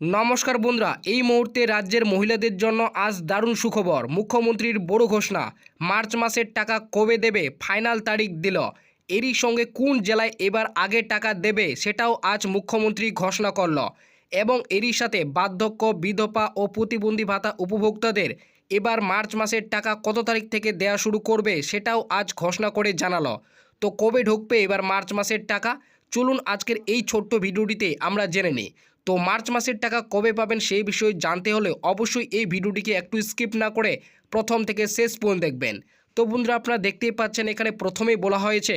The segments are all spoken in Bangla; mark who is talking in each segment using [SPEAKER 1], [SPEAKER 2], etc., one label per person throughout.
[SPEAKER 1] নমস্কার বন্ধুরা, এই মুহূর্তে রাজ্যের মহিলাদের জন্য আজ দারুণ সুখবর। মুখ্যমন্ত্রীর বড় ঘোষণা, মার্চ মাসের টাকা কবে দেবে? ফাইনাল তারিখ দিল। এরই সঙ্গে কোন জেলায় এবার আগে টাকা দেবে সেটাও আজ মুখ্যমন্ত্রী ঘোষণা করল। এবং এরই সাথে বার্ধক্য, বিধবা ও প্রতিবন্ধী ভাতা উপভোক্তাদের এবার মার্চ মাসের টাকা কত তারিখ থেকে দেয়া শুরু করবে সেটাও আজ ঘোষণা করে জানালো। তো কবে ঢুকবে এবার মার্চ মাসের টাকা? চলুন আজকের এই ছোট্ট ভিডিওটিতে আমরা জেনে নিই। তো মার্চ মাসের টাকা কবে পাবেন সেই বিষয়ে জানতে হলে অবশ্যই এই ভিডিওটিকে একটু স্কিপ না করে প্রথম থেকে শেষ পর্যন্ত দেখবেন। তো বন্ধুরা, আপনারা দেখতেই পাচ্ছেন এখানে প্রথমেই বলা হয়েছে,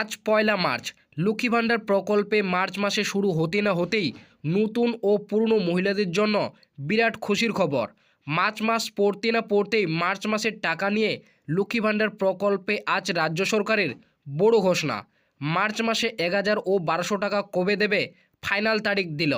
[SPEAKER 1] আজ পয়লা মার্চ। লক্ষ্মী ভাণ্ডার প্রকল্পে মার্চ মাসে শুরু হতে না হতেই নতুন ও পুরনো মহিলাদের জন্য বিরাট খুশির খবর। মার্চ মাস পড়তে না পড়তেই মার্চ মাসের টাকা নিয়ে লক্ষ্মী ভাণ্ডার প্রকল্পে আজ রাজ্য সরকারের বড় ঘোষণা। মার্চ মাসে এক হাজার ও বারোশো টাকা কবে দেবে? ফাইনাল তারিখ দিল।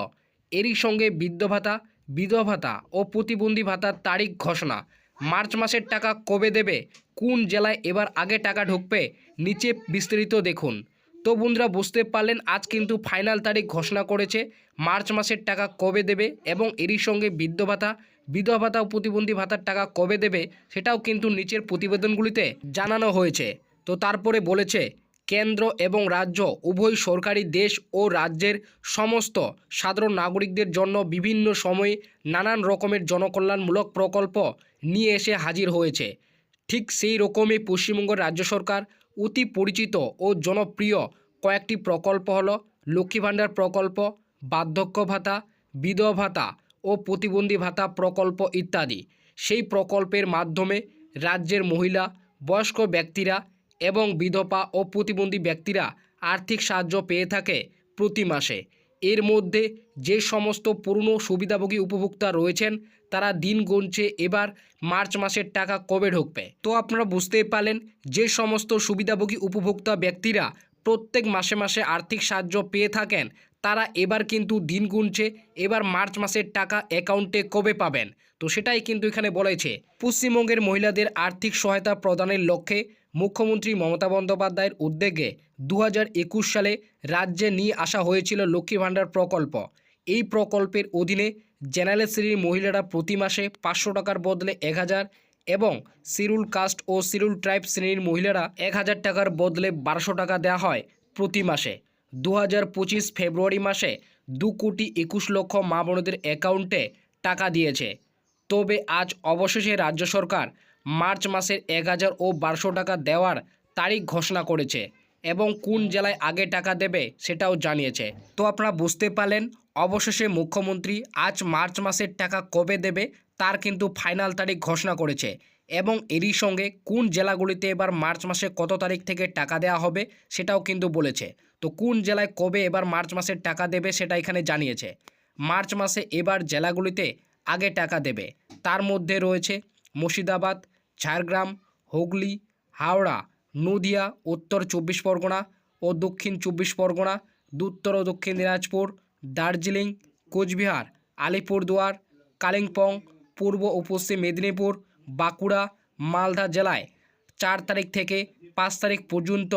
[SPEAKER 1] এরই সঙ্গে বৃদ্ধ ভাতা, বিধবা ভাতা ও প্রতিবন্ধী ভাতার তারিখ ঘোষণা। মার্চ মাসের টাকা কবে দেবে, কোন জেলায় এবার আগে টাকা ঢুকবে, নিচে বিস্তারিত দেখুন। তো বন্ধুরা, বুঝতে পারলেন, আজ কিন্তু ফাইনাল তারিখ ঘোষণা করেছে, মার্চ মাসের টাকা কবে দেবে এবং এরই সঙ্গে বৃদ্ধ ভাতা, বিধবা ভাতা ও প্রতিবন্ধী ভাতার টাকা কবে দেবে, সেটাও কিন্তু নিচের প্রতিবেদনগুলিতে জানানো হয়েছে। তো তারপরে বলেছে কেন্দ্র এবং রাজ্য, উভয় সরকারি দেশ ও রাজ্যের সমস্ত সাধারণ নাগরিকদের জন্য বিভিন্ন সময়ে নানান রকমের জনকল্যাণমূলক প্রকল্প নিয়ে এসে হাজির হয়েছে। ঠিক সেই রকমই পশ্চিমবঙ্গ রাজ্য সরকার অতি পরিচিত ও জনপ্রিয় কয়েকটি প্রকল্প হল লক্ষ্মী ভাণ্ডার প্রকল্প, বার্ধক্য ভাতা, বিধবা ভাতা ও প্রতিবন্ধী ভাতা প্রকল্প ইত্যাদি। সেই প্রকল্পের মাধ্যমে রাজ্যের মহিলা, বয়স্ক ব্যক্তিরা এবং বিধবা ও প্রতিবন্ধী ব্যক্তিরা আর্থিক সাহায্য পেয়ে থাকে প্রতি মাসে। এর মধ্যে যে সমস্ত পুরনো সুবিধাভোগী উপভোক্তা রয়েছেন, তারা দিন গুনছে এবার মার্চ মাসের টাকা কবে ঢুকবে? তো আপনারা বুঝতেই পারলেন, যে সমস্ত সুবিধাভোগী উপভোক্তা ব্যক্তিরা প্রত্যেক মাসে মাসে আর্থিক সাহায্য পেয়ে থাকেন, তারা এবার কিন্তু দিন গুনছে এবার মার্চ মাসের টাকা অ্যাকাউন্টে কবে পাবেন? তো সেটাই কিন্তু এখানে বলেছে পশ্চিমবঙ্গের মহিলাদের আর্থিক সহায়তা প্রদানের লক্ষ্যে মুখ্যমন্ত্রী মমতা বন্দ্যোপাধ্যায়ের উদ্যোগে দু হাজার একুশ সালে রাজ্যে নিয়ে আসা হয়েছিল লক্ষ্মী ভাণ্ডার প্রকল্প। এই প্রকল্পের অধীনে জেনারেল শ্রেণির মহিলারা প্রতি মাসে পাঁচশো টাকার বদলে এক হাজার এবং সিরুল কাস্ট ও সিরুল ট্রাইব শ্রেণির মহিলারা এক হাজার টাকার বদলে বারোশো টাকা দেওয়া হয় প্রতি মাসে। দু হাজার পঁচিশ ফেব্রুয়ারি মাসে দু কোটি একুশ লক্ষ মা বোনদের অ্যাকাউন্টে টাকা দিয়েছে। তবে আজ অবশেষে রাজ্য সরকার মার্চ মাসের এক হাজার ও বারোশো টাকা দেওয়ার তারিখ ঘোষণা করেছে এবং কোন জেলায় আগে টাকা দেবে সেটাও জানিয়েছে। তো আপনারা বুঝতে পারলেন, অবশেষে মুখ্যমন্ত্রী আজ মার্চ মাসের টাকা কবে দেবে তার কিন্তু ফাইনাল তারিখ ঘোষণা করেছে এবং এরই সঙ্গে কোন জেলাগুলিতে এবার মার্চ মাসে কত তারিখ থেকে টাকা দেওয়া হবে সেটাও কিন্তু বলেছে। তো কোন জেলায় কবে এবার মার্চ মাসের টাকা দেবে সেটা এখানে জানিয়েছে। মার্চ মাসে এবার জেলাগুলিতে আগে টাকা দেবে। তার মধ্যে রয়েছে মুর্শিদাবাদ ঝাড়গ্রাম, হুগলি, হাওড়া, নদিয়া, উত্তর চব্বিশ পরগনা ও দক্ষিণ চব্বিশ পরগনা উত্তর ও দক্ষিণ দিনাজপুর, দার্জিলিং, কোচবিহার, আলিপুরদুয়ার, কালিম্পং, পূর্ব ও পশ্চিম মেদিনীপুর, বাঁকুড়া, মালদা জেলায় চার তারিখ থেকে পাঁচ তারিখ পর্যন্ত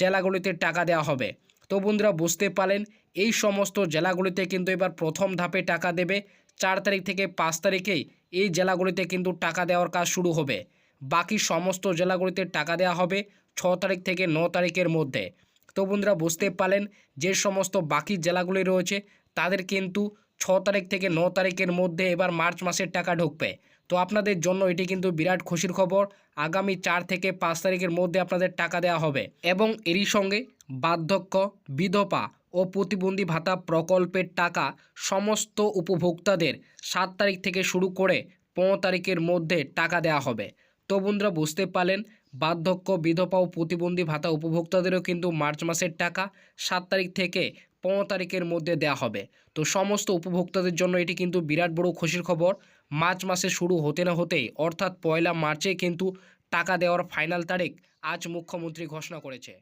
[SPEAKER 1] জেলাগুলিতে টাকা দেওয়া হবে। তো বন্ধুরা বুঝতে পারলেন, এই সমস্ত জেলাগুলিতে কিন্তু এবার প্রথম ধাপে টাকা দেবে। চার তারিখ থেকে পাঁচ তারিখেই এই জেলাগুলিতে কিন্তু টাকা দেওয়ার কাজ শুরু হবে। বাকি সমস্ত জেলাগুলিতে টাকা দেওয়া হবে ছ তারিখ থেকে ন তারিখের মধ্যে। তো বন্ধুরা, বুঝতে পারলেন যে সমস্ত বাকি জেলাগুলি রয়েছে, তাদের কিন্তু ছ তারিখ থেকে ন তারিখের মধ্যে এবার মার্চ মাসের টাকা ঢুকবে। তো আপনাদের জন্য এটি কিন্তু বিরাট খুশির খবর, আগামী চার থেকে পাঁচ তারিখের মধ্যে আপনাদের টাকা দেওয়া হবে। এবং এরই সঙ্গে বার্ধক্য, বিধবা ও প্রতিবন্ধী ভাতা প্রকল্পের টাকা সমস্ত উপভোক্তাদের সাত তারিখ থেকে শুরু করে পনেরো তারিখের মধ্যে টাকা দেওয়া হবে। তো বন্ধুরা বুঝতে পারলেন, বার্ধক্য, বিধবা ও প্রতিবন্ধী ভাতা উপভোক্তাদেরও কিন্তু মার্চ মাসের টাকা সাত তারিখ থেকে পনেরো তারিখের মধ্যে দেয়া হবে। তো সমস্ত উপভোক্তাদের জন্য এটি কিন্তু বিরাট বড় খুশির খবর। মার্চ মাসে শুরু হতে না হতেই, অর্থাৎ পয়লা মার্চে কিন্তু টাকা দেওয়ার ফাইনাল তারিখ আজ মুখ্যমন্ত্রী ঘোষণা করেছে।